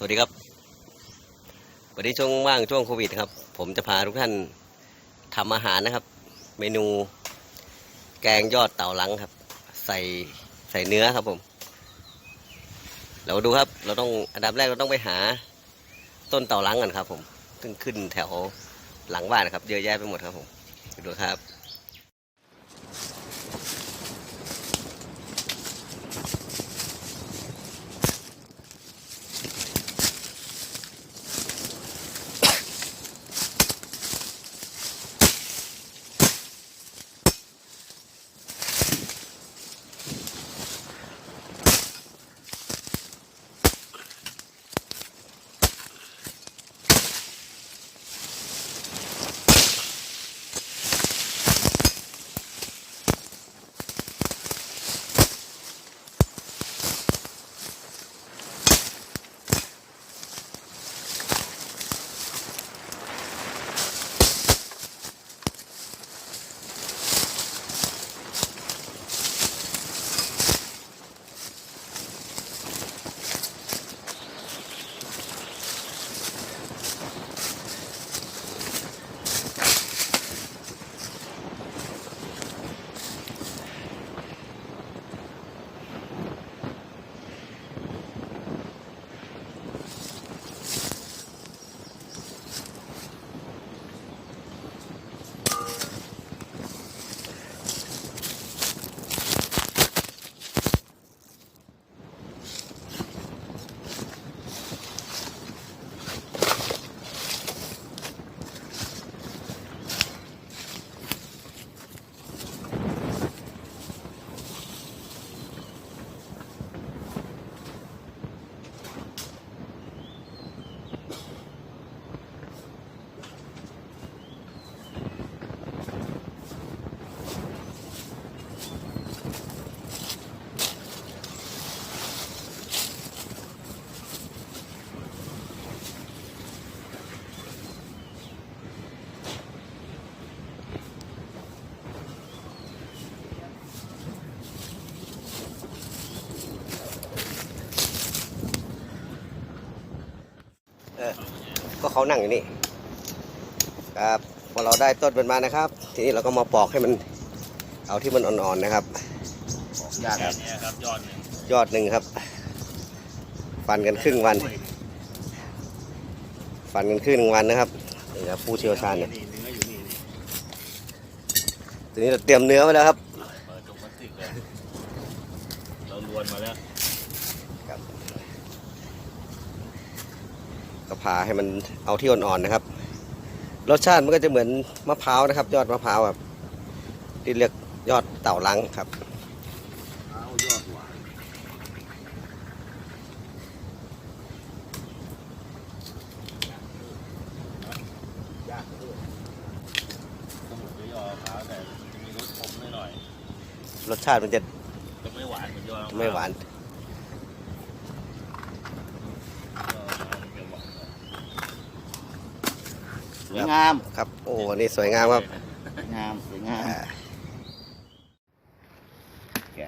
สวัสดีครับ วันนี้ช่วงว่างช่วงโควิดครับ ผมจะพาทุกท่านทำอาหารนะครับ เมนู แกงยอดเต่าหลังครับ ใส่ใส่เนื้อครับผม เราดูครับ เราต้องอันดับแรกเราต้องไปหาต้นเต่าหลังกันครับ ผมซึ่งขึ้นแถวหลังบ้านนะครับ เยอะแยะไปหมดครับผมดูครับ เออก็เขานั่งอยู่นี่ครับพอเราได้ต้นมันมานะครับ ทีนี้เราก็มาปอกให้มัน เอาที่มันอ่อนๆนะครับยากครับเนี่ยครับยอดหนึ่งยอดหนึ่งครับ ฟันกันครึ่งวัน ฟันกันครึ่งวันนะครับนี่ครับผู้เชี่ยวชาญเนี่ยนี่เนื้ออยู่นี่นี่ทีนี้เราเตรียมเนื้อไว้แล้วครับเปิดถุงพลาสติกเลยเราลวนมาแล้ว ก็ ผ่าให้มันเอาที่อ่อนๆนะครับ รสชาติมันก็จะเหมือนมะพร้าวนะครับ ยอดมะพร้าวแบบที่เรียกยอดเต่าลังครับเอายอดหวานยากด้วยสมุนไพรยอดมะพร้าวแต่จะมีรสขมหน่อยรสชาติมันจะๆจะไม่หวานเหมือนยอดะพร้ไม่หวาน ยอดมะพร้าวมันจะหวานหน่อย ส วยงาม ครับ โอ้ นี่สวยงามครับ สวยงามสวยงาม อ่า แก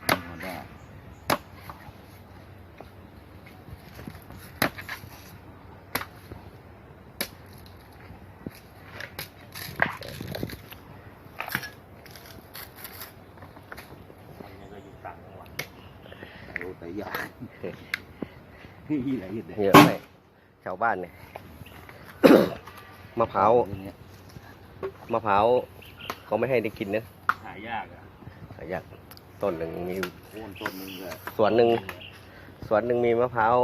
เอาได้ อันนี้ก็อยู่ต่างจังหวัด โอ้แต่ยากนี่อะไรอยู่เยเนี่ยอะเลยแถวบ้านเนี่ยมะพร้าวเนี่ยมะพร้าวเขาไม่ให้ได้กินนะหายากอะอยากต้นหนึ่งมีโค่นต้นนึงก็สวนหนึ่งสวนหนึ่งมีมะพร้าว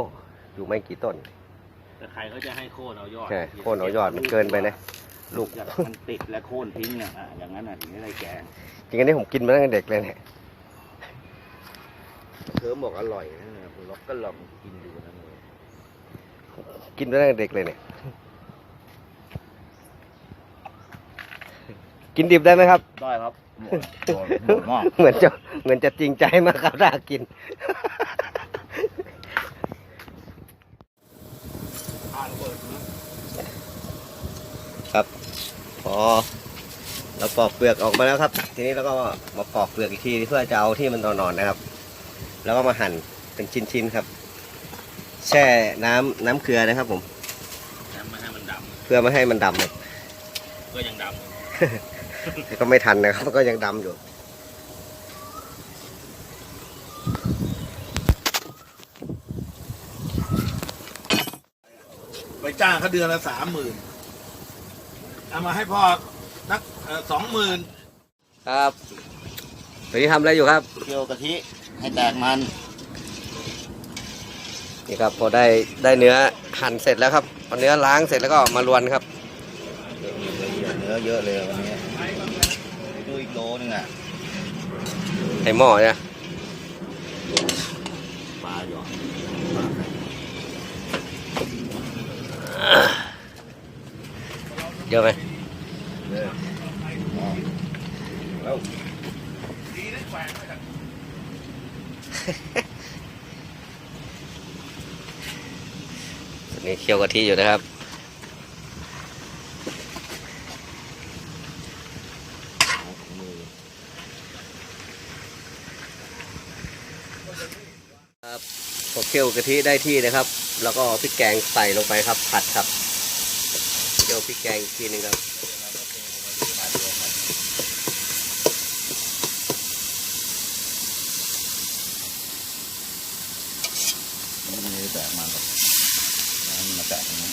อยู่ไม่กี่ต้นแต่ใครเขาจะให้โค่นเอายอดใช่โค่นเอายอดมันเกินไปนะลูกจากมันติดและโค่นทิ้งอะอะอย่างนั้นอะถึงจะได้แกงจริงๆอันนี้ผมกินมาตั้งแต่เด็กเลยเนี่ย เธอบอกอร่อยนะเราก็ลองกินดูนะกินมาตั้งแต่เด็กเลยเนี่ย กินดิบได้ไหมครับ ได้ครับหมดหมดหมดหมดเหมือนจะเหมือนจะจริงใจมากครับถ้ากินครับพอเราปอกเปลือกออกมาแล้วครับ ทีนี้เราก็มาปอกเปลือกอีกทีเพื่อจะเอาที่มันนอนๆนะครับ แล้วก็มาหั่นเป็นชิ้นๆครับ แช่น้ำน้ำเกลือนะครับ ผมน้ำมาให้มันดเพื่อไม่ให้มันดำครับำก็ยังดแต่ก็ไม่ทันนะครับก็ยังดำอยู่ไปจ้างเขาเดือนละสามหมื่นเอามาให้พ่อนักสองหมื่นครับตอนนี้ทำอะไรอยู่ครับเคี่ยวกะทิ ให้แตกมัน นี่ครับพอได้ได้เนื้อหั่นเสร็จแล้วครับเอาเนื้อล้างเสร็จแล้วก็มารวนครับเนื้อเยอะเลยวันนี้ไปดูอีกโลนึงอะใส่หม้อเนี่ยปลาหยอดเยอะไหม เยอะอ๋อแล้ว ตอนนี้เคี่ยวกะทิอยู่นะครับครับพอเคี่ยวกะทิได้ที่นะครับ แล้วก็พริกแกงใส่ลงไปครับ ผัดครับเคี่ยวพริกแกงอีกทีหนึ่งครับ มันไม่ได้แตกมันหรอกน้ำมันมาแตกตรงนี้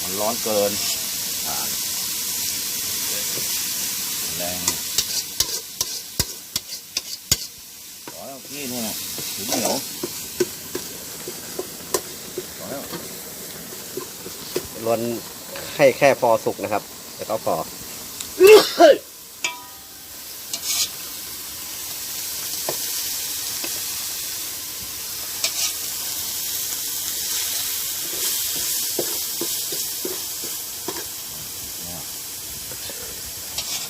มัน ร้อนเกินผ่านแรงต่อแล้วนี่นู่นะถึงเหนียวต่อแล้วลวนให้แค่พอสุกนะครับ แล้วก็พอ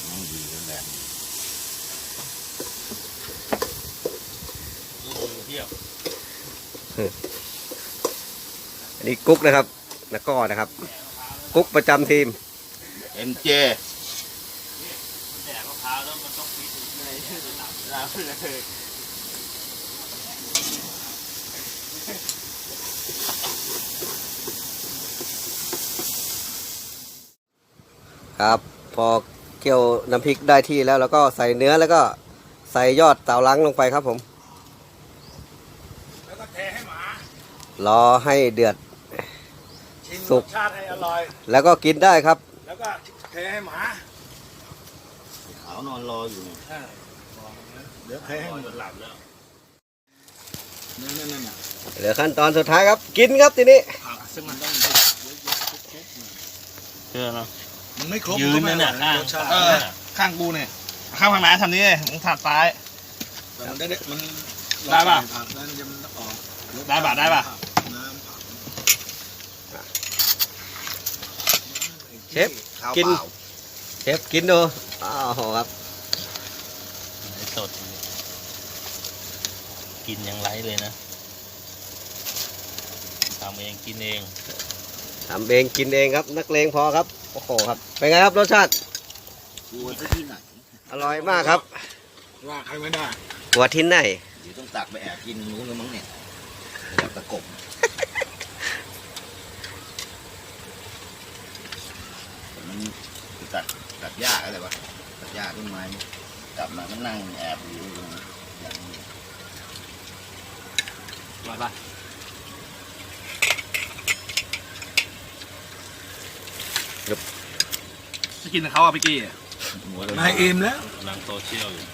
มันดีแรงำเที่ยว อั นนี้กุ๊กนะครับแล้วก็นะครับ กุ๊กประจำทีม เอ็มเจแดดมะพร้าวแล้วมันต้องฟิตเลยหลับหลับเลยครับ พอเคี่ยวน้ำพริกได้ที่แล้วแล้วก็ใส่เนื้อแล้วก็ใส่ยอดเต่าลังลงไปครับผม แล้วก็เทให้หมารอให้เดือดชิม สุรกสชาติให้อร่อย แล้วก็กินได้ครับ แล้วก็เทให้หมาขาวนอนรออยู่เนี่ยอ่าเดี๋ยวเทให้หมดหลับแล้วนั่นนั่นนั่นน่ะเหลือขั้นตอนสุดท้ายครับ กินครับทีนี้ผักซึ่งมันต้องเชื่อเนาะมันไม่ครบยืนมันั่นก็น่ะไม่อร่อยรสชาติเออข้างกูเนี่ยข้างทางไหนทำนี้เลยมึงถัดซ้ายแต่มันได้มันได้ป่ะผักนั้นจะมันออกได้ป่ะได้ป่ะ น้ำผัก เชฟข้าวกิน เปล่าเชฟกินดูอ้าวครับสดกินยังไร้เลยนะทำเองกินเอง ทำเองกินเองครับ นักเลงพอครับโอ้โหครับเป็นไงครับรสชาติดูซะที่ไหนอร่อยมากครับว่าใครไม่ได้หัวทิ้นไหนเดี๋ยวต้องตักไปแอบกินนู้นแล้วมั้งเนี่ยแบบตะกบ มันตัดตัดหญ้าอะไรวะตัดหญ้าต้นไม้กลับมาก็นั่งแอบอยู่ตรงนั้นอย่างนี้มาป่ะจะกินกับเขาอะพี่กี้หัวเลยนายอิ่มแล้วกำลังโซเชียลอยู่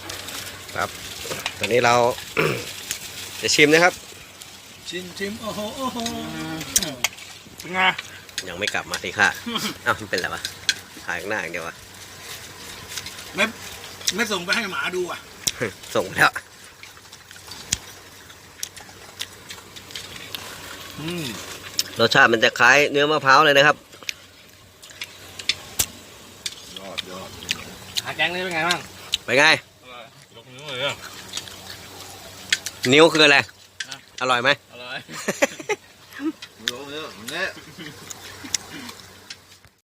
ตอนนี้เรา จะชิมนะครับ ชิมชิมโอ้โหโอ้โหเป็นไงยังไม่กลับมาสิค่ะ เอ้ามันเป็นไรวะ ถ่ายข้างหน้าอย่างเดียววะไม่ไม่ส่งไปให้หมาดูอะ ส่งไปแล้วอืมรสชาติมันจะคล้ายเนื้อมะพร้าวเลยนะครับ ยอดยอดหาแกงนี่เป็นไงบ้างไปนไง ยกนิ้วเลยอะ นิ้วคืออะไร อร่อยไหม อร่อยเยอะเยอะเนี่ย